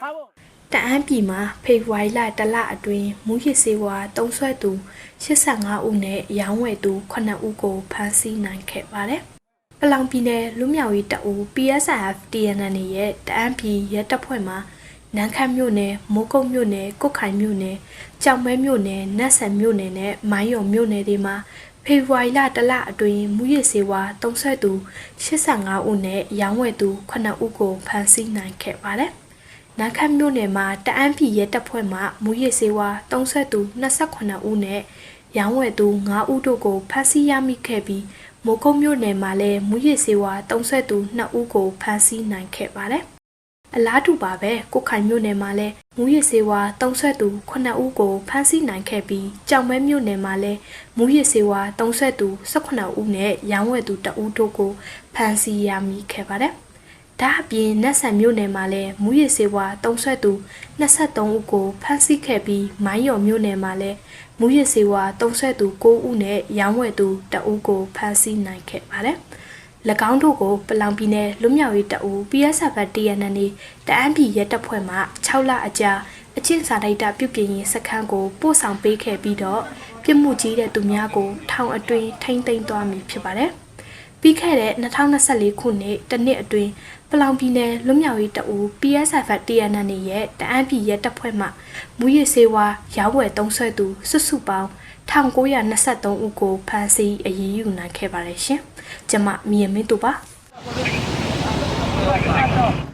ဟာဘို့တအန်းပြည်မှာဖေဖော်ဝါရီလတလအတွင်းမူရစ်စေဝါတုံးဆွဲသူ85ဦးနဲ့ရောင်းဝယ်သူ9ဦးကိုဖမ်းဆီးနိုင်ခဲ့ပါတယ်။ပလောင်ပြည်နယ်လူမျိုးရေးတအူ PSF TNN ရဲ့တအန်းပြည်ရဲတပ်ဖွဲ့မှာနန်းခမ်းမြို့နယ်မိုးကုတ်မြို့နယ်ကုတ်ခိုင်မြို့နယ်ကြောင်မဲမြို့နယ်နတ်ဆန်မြို့နယ်နဲ့မိုင်းရုံမြို့နယ်တွေမှာ ဖေဖော်ဝါရီလတလအတွင်းမူရစ်စေဝါတုံးဆွဲသူ85ဦးနဲ့ရောင်းဝယ်သူ9ဦးကိုဖမ်းဆီးနိုင်ခဲ့ပါတယ်။နာခတ်မြို့နယ်မှာတအန်းပြည်ရဲတပ်ဖွဲ့မှမူရစ်စေဝါတုံးဆက်သူ28ဦးနဲ့ရောင်းဝယ်သူ9ဦးတို့ကိုဖမ်းဆီးရမိခဲ့ပြီးမိုးကုတ်မြို့နယ်မှာလည်းမူရစ်စေဝါတုံးဆက်သူ2ဦးကိုဖမ်းဆီးနိုင်ခဲ့ပါတယ်။ အလားတူပါပဲကိုခိုင်မြို့နယ်မှာလည်းမူရစ်စေဝါတုံးဆက်သူ9ဦးကိုဖမ်းဆီးနိုင်ခဲ့ပြီးကြောင်မဲမြို့နယ်မှာလည်းမူရစ်စေဝါတုံးဆက်သူ18ဦးနဲ့ရောင်းဝယ်သူ2ဦးတို့ကိုဖမ်းဆီးရမိခဲ့ပါတယ်။ဒါအပြင်နတ်ဆန်မြို့နယ်မှာလည်းမူရစ်စေဝါတုံးဆွဲသူ23ဦးကိုဖမ်းဆီးခဲ့ပြီးမိုင်းရော်မြို့နယ်မှာလည်းမူရစ်စေဝါတုံးဆွဲသူ9ဦးနဲ့ရောင်းဝယ်သူ2ဦးကိုဖမ်းဆီးနိုင်ခဲ့ပါတယ်။၎ င်းတို့ကိုပလောင်ပြည်နယ်လွတ်မြောက်ရေးတအူ PSF TNN တအန်းပြည်ရဲတပ်ဖွဲ့မှ6လအကြာအချင်းစာတိုက်တာပြုပြင်ရေးစခန်းကိုပို့ဆောင်ပေးခဲ့ပြီးတော့ပြစ်မှုကြီးတဲ့သူများကိုထောင်အတွင်းထိမ့်သိမ်းသွားမည်ဖြစ်ပါတယ်။ ပြီးခဲ့တဲ့2024ခုနှစ်တနှစ်အတွင်းပလောင်ပြည်နယ်လွတ်မြောက်ရေးတအူ PSF TNN ရဲ့တအန်းပြည်ရဲတပ်ဖွဲ့မှမူရစ်စေဝါရောင်းဝယ်သုံးဆွဲသူစုစုပေါင်း1923ဦးကိုဖမ်းဆီးအရေးယူနိုင်ခဲ့ပါတယ်ရှင်။ကျွန်မမြေမင်းတို့ပါတော့